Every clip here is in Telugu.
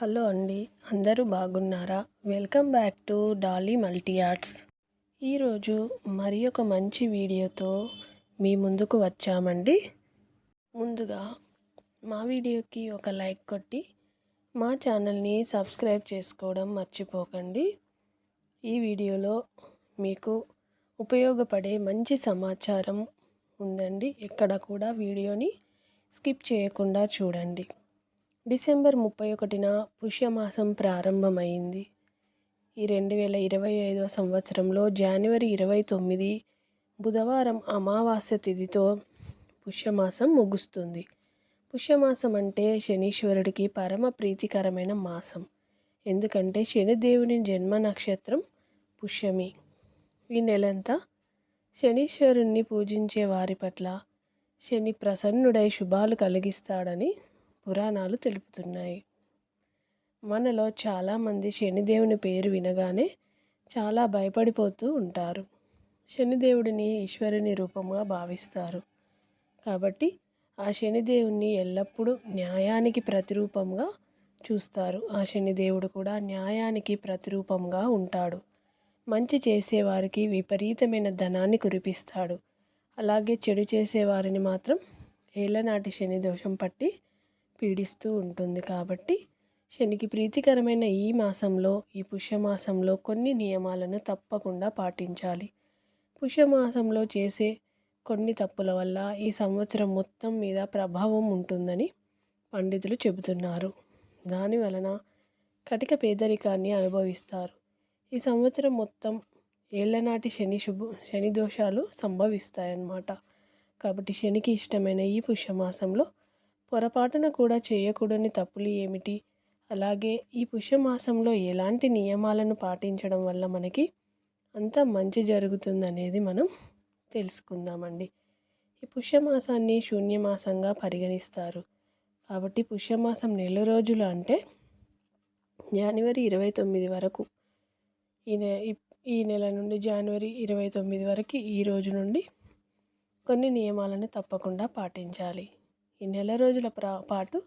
హలో అండి అందరూ బాగున్నారా? Welcome back to Dolly multi arts ఈరోజు మరి ఒక మంచి వీడియోతో మీ ముందుకు వచ్చామండి. ముందుగా మా వీడియోకి ఒక లైక్ కొట్టి మా ఛానల్ని సబ్స్క్రైబ్ చేసుకోవడం మర్చిపోకండి. ఈ వీడియోలో మీకు ఉపయోగపడే మంచి సమాచారం ఉందండి. ఎక్కడ కూడా వీడియోని స్కిప్ చేయకుండా చూడండి. డిసెంబర్ ముప్పై ఒకటిన పుష్యమాసం ప్రారంభమైంది. ఈ రెండు వేల ఇరవై ఐదవ సంవత్సరంలో జనవరి ఇరవై తొమ్మిది బుధవారం అమావాస్య తిథితో పుష్యమాసం ముగుస్తుంది. పుష్యమాసం అంటే శనీశ్వరుడికి పరమ ప్రీతికరమైన మాసం. ఎందుకంటే శనిదేవుని జన్మ నక్షత్రం పుష్యమి. ఈ నెలంతా శనీశ్వరుణ్ణి పూజించే వారి పట్ల శని ప్రసన్నుడై శుభాలు కలిగిస్తాడని పురాణాలు తెలుపుతున్నాయి. మనలో చాలామంది శనిదేవుని పేరు వినగానే చాలా భయపడిపోతూ ఉంటారు. శనిదేవుడిని ఈశ్వరుని రూపంగా భావిస్తారు. కాబట్టి ఆ శనిదేవుణ్ణి ఎల్లప్పుడూ న్యాయానికి ప్రతిరూపంగా చూస్తారు. ఆ శనిదేవుడు కూడా న్యాయానికి ప్రతిరూపంగా ఉంటాడు. మంచి చేసేవారికి విపరీతమైన ధనాన్ని కురిపిస్తాడు. అలాగే చెడు చేసేవారిని మాత్రం ఏళ్ళనాటి శని దోషం పట్టి పీడిస్తూ ఉంటుంది కాబట్టి శనికి ప్రీతికరమైన ఈ మాసంలో ఈ పుష్యమాసంలో కొన్ని నియమాలను తప్పకుండా పాటించాలి. పుష్యమాసంలో చేసే కొన్ని తప్పుల వల్ల ఈ సంవత్సరం మొత్తం మీద ప్రభావం ఉంటుందని పండితులు చెబుతున్నారు. దాని వలన కటిక పేదరికాన్ని అనుభవిస్తారు. ఈ సంవత్సరం మొత్తం ఏళ్ళనాటి శని శుభ శని దోషాలు సంభవిస్తాయన్నమాట. కాబట్టి శనికి ఇష్టమైన ఈ పుష్యమాసంలో పొరపాటున కూడా చేయకూడని తప్పులు ఏమిటి? అలాగే ఈ పుష్యమాసంలో ఎలాంటి నియమాలను పాటించడం వల్ల మనకి అంత మంచి జరుగుతుందనేది మనం తెలుసుకుందామండి. ఈ పుష్యమాసాన్ని శూన్యమాసంగా పరిగణిస్తారు. కాబట్టి పుష్యమాసం నెల రోజులు అంటే జనవరి ఇరవై తొమ్మిది వరకు. ఈ నె ఈ నెల నుండి జనవరి ఇరవై తొమ్మిది వరకు ఈ రోజు నుండి కొన్ని నియమాలను తప్పకుండా పాటించాలి. ఈ నెల రోజుల పాటు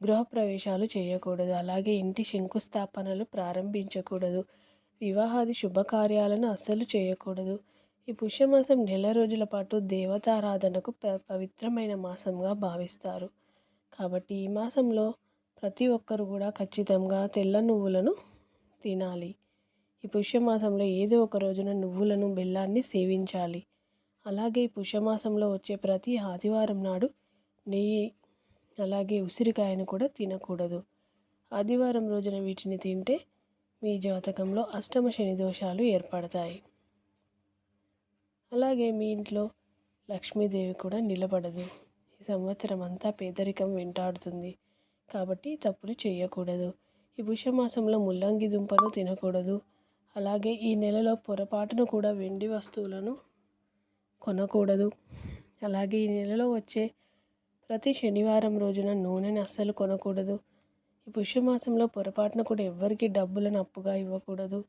గృహప్రవేశాలు చేయకూడదు. అలాగే ఇంటి శంకుస్థాపనలు ప్రారంభించకూడదు. వివాహాది శుభకార్యాలను అస్సలు చేయకూడదు. ఈ పుష్యమాసం నెల రోజుల పాటు దేవతారాధనకు పవిత్రమైన మాసంగా భావిస్తారు. కాబట్టి ఈ మాసంలో ప్రతి ఒక్కరు కూడా ఖచ్చితంగా తెల్ల నువ్వులను తినాలి. ఈ పుష్యమాసంలో ఏదో ఒక రోజున నువ్వులను బెల్లాన్ని సేవించాలి. అలాగే ఈ పుష్యమాసంలో వచ్చే ప్రతి ఆదివారం నాడు నెయ్యి అలాగే ఉసిరికాయను కూడా తినకూడదు. ఆదివారం రోజున వీటిని తింటే మీ జాతకంలో అష్టమ శని దోషాలు ఏర్పడతాయి. అలాగే మీ ఇంట్లో లక్ష్మీదేవి కూడా నిలబడదు. ఈ సంవత్సరం అంతా పేదరికం వెంటాడుతుంది. కాబట్టి తప్పులు చేయకూడదు. ఈ పుష్యమాసంలో ముల్లంగి దుంపను తినకూడదు. అలాగే ఈ నెలలో పొరపాటును కూడా వెండి వస్తువులను కొనకూడదు. అలాగే ఈ నెలలో వచ్చే ప్రతి శనివారం రోజున నూనెని అస్సలు కొనకూడదు. ఈ పుష్యమాసంలో పొరపాటున కూడా ఎవ్వరికి డబ్బులను అప్పుగా ఇవ్వకూడదు.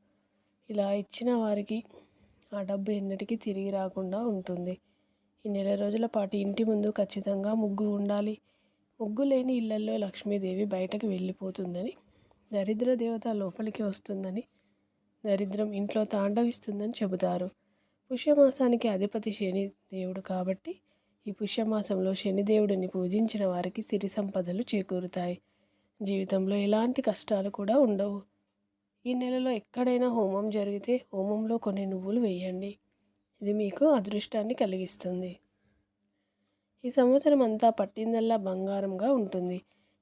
ఇలా ఇచ్చిన వారికి ఆ డబ్బు ఎన్నటికీ తిరిగి రాకుండా ఉంటుంది. ఈ నెల రోజుల పాటు ఇంటి ముందు ఖచ్చితంగా ముగ్గు ఉండాలి. ముగ్గు లేని ఇళ్ళలో లక్ష్మీదేవి బయటకు వెళ్ళిపోతుందని దరిద్ర దేవత లోపలికి వస్తుందని దరిద్రం ఇంట్లో తాండవిస్తుందని చెబుతారు. పుష్యమాసానికి అధిపతి శని దేవుడు కాబట్టి ఈ పుష్యమాసంలో శనిదేవుడిని పూజించిన వారికి సిరి సంపదలు చేకూరుతాయి. జీవితంలో ఎలాంటి కష్టాలు కూడా ఉండవు. ఈ నెలలో ఎక్కడైనా హోమం జరిగితే హోమంలో కొన్ని నువ్వులు వేయండి. ఇది మీకు అదృష్టాన్ని కలిగిస్తుంది. ఈ సంవత్సరం అంతా పట్టిందల్లా బంగారంగా ఉంటుంది.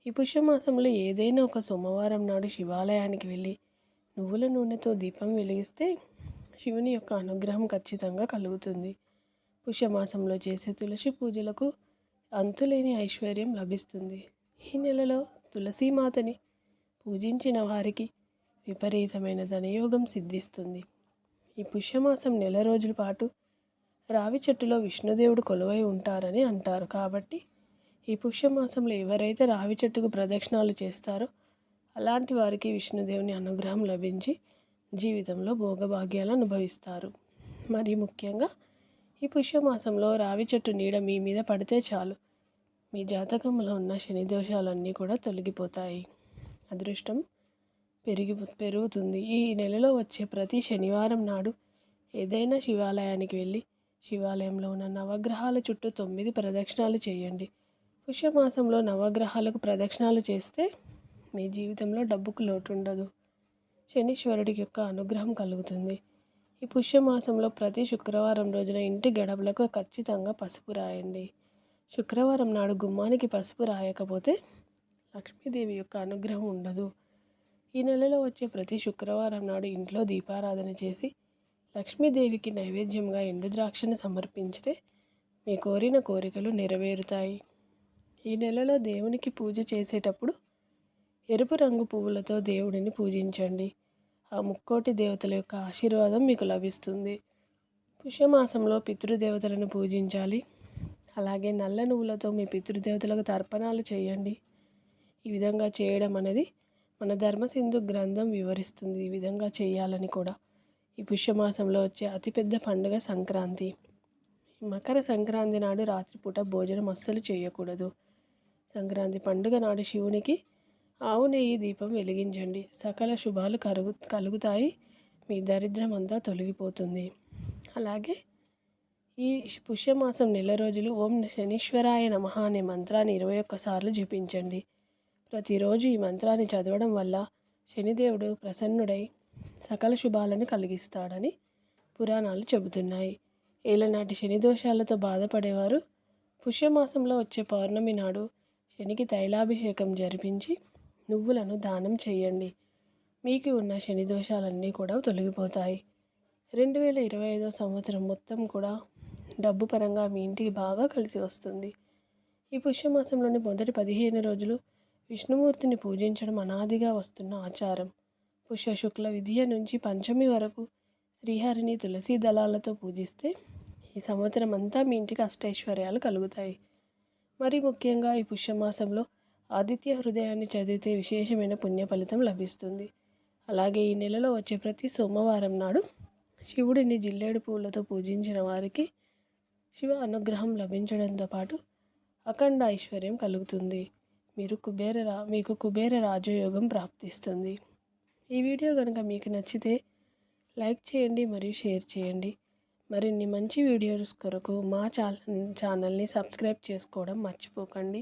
ఈ పుష్యమాసంలో ఏదైనా ఒక సోమవారం నాడు శివాలయానికి వెళ్ళి నువ్వుల నూనెతో దీపం వెలిగిస్తే శివుని యొక్క అనుగ్రహం ఖచ్చితంగా కలుగుతుంది. పుష్యమాసంలో చేసే తులసి పూజలకు అంతులేని ఐశ్వర్యం లభిస్తుంది. ఈ నెలలో తులసీమాతని పూజించిన వారికి విపరీతమైన ధనయోగం సిద్ధిస్తుంది. ఈ పుష్యమాసం నెల రోజుల పాటు రావి చెట్టులో విష్ణుదేవుడు కొలువై ఉంటారని అంటారు. కాబట్టి ఈ పుష్యమాసంలో ఎవరైతే రావి చెట్టుకు ప్రదక్షిణాలు చేస్తారో అలాంటి వారికి విష్ణుదేవుని అనుగ్రహం లభించి జీవితంలో భోగభాగ్యాలు అనుభవిస్తారు. మరి ముఖ్యంగా ఈ పుష్యమాసంలో రావి చెట్టు నీడ మీ మీద పడితే చాలు. మీ జాతకంలో ఉన్న శని దోషాలన్నీ కూడా తొలగిపోతాయి. అదృష్టం పెరిగి పెరుగుతుంది. ఈ నెలలో వచ్చే ప్రతి శనివారం నాడు ఏదైనా శివాలయానికి వెళ్ళి శివాలయంలో ఉన్న నవగ్రహాల చుట్టూ తొమ్మిది ప్రదక్షిణాలు చేయండి. పుష్యమాసంలో నవగ్రహాలకు ప్రదక్షిణాలు చేస్తే మీ జీవితంలో డబ్బుకు లోటు ఉండదు శనీశ్వరుడి యొక్క అనుగ్రహం కలుగుతుంది. ఈ పుష్యమాసంలో ప్రతి శుక్రవారం రోజున ఇంటి గడపలకు ఖచ్చితంగా పసుపు రాయండి. శుక్రవారం నాడు గుమ్మానికి పసుపు రాయకపోతే లక్ష్మీదేవి యొక్క అనుగ్రహం ఉండదు. ఈ నెలలో వచ్చే ప్రతి శుక్రవారం నాడు ఇంట్లో దీపారాధన చేసి లక్ష్మీదేవికి నైవేద్యంగా ఎండు ద్రాక్షను సమర్పించితే మీ కోరిన కోరికలు నెరవేరుతాయి. ఈ నెలలో దేవునికి పూజ చేసేటప్పుడు ఎరుపు రంగు పువ్వులతో దేవుడిని పూజించండి. ఆ ముక్కోటి దేవతల యొక్క ఆశీర్వాదం మీకు లభిస్తుంది. పుష్యమాసంలో పితృదేవతలను పూజించాలి. అలాగే నల్ల నువ్వులతో మీ పితృదేవతలకు తర్పణాలు చేయండి. ఈ విధంగా చేయడం అనేది మన ధర్మసింధు గ్రంథం వివరిస్తుంది. ఈ విధంగా చేయాలని కూడా ఈ పుష్యమాసంలో వచ్చే అతిపెద్ద పండుగ సంక్రాంతి. మకర సంక్రాంతి నాడు రాత్రిపూట భోజనం అస్సలు చేయకూడదు. సంక్రాంతి పండుగ నాడు శివునికి ఆవు నెయ్యి దీపం వెలిగించండి. సకల శుభాలు కలుగు కలుగుతాయి. మీ దరిద్రం అంతా తొలగిపోతుంది. అలాగే ఈ పుష్యమాసం నెల రోజులు ఓం శనీశ్వరాయ నమ అనే మంత్రాన్ని ఇరవై ఒక్కసార్లు జపించండి. ప్రతిరోజు ఈ మంత్రాన్ని చదవడం వల్ల శనిదేవుడు ప్రసన్నుడై సకల శుభాలను కలిగిస్తాడని పురాణాలు చెబుతున్నాయి. ఏలనాటి శని దోషాలతో బాధపడేవారు పుష్యమాసంలో వచ్చే పౌర్ణమి నాడు శనికి తైలాభిషేకం జరిపించి నువ్వులను దానం చేయండి. మీకు ఉన్న శని దోషాలన్నీ కూడా తొలగిపోతాయి. రెండు వేల ఇరవై ఐదో సంవత్సరం మొత్తం కూడా డబ్బు పరంగా మీ ఇంటికి బాగా కలిసి వస్తుంది. ఈ పుష్యమాసంలోని మొదటి పదిహేను రోజులు విష్ణుమూర్తిని పూజించడం అనాదిగా వస్తున్న ఆచారం. పుష్య శుక్ల విద్య నుంచి పంచమి వరకు శ్రీహరిని తులసి దళాలతో పూజిస్తే ఈ సంవత్సరం అంతా మీ ఇంటికి అష్టైశ్వర్యాలు కలుగుతాయి. మరి ముఖ్యంగా ఈ పుష్యమాసంలో ఆదిత్య హృదయాన్ని చదివితే విశేషమైన పుణ్య ఫలితం లభిస్తుంది. అలాగే ఈ నెలలో వచ్చే ప్రతి సోమవారం నాడు శివుడిని జిల్లేడు పూలతో పూజించిన వారికి శివ అనుగ్రహం లభించడంతో పాటు అఖండ ఐశ్వర్యం కలుగుతుంది. మీరు కుబేర రా మీకు కుబేర రాజయోగం ప్రాప్తిస్తుంది. ఈ వీడియో కనుక మీకు నచ్చితే లైక్ చేయండి మరియు షేర్ చేయండి. మరిన్ని మంచి వీడియోస్ కొరకు మా ఛానల్ ఛానల్ని సబ్స్క్రైబ్ చేసుకోవడం మర్చిపోకండి.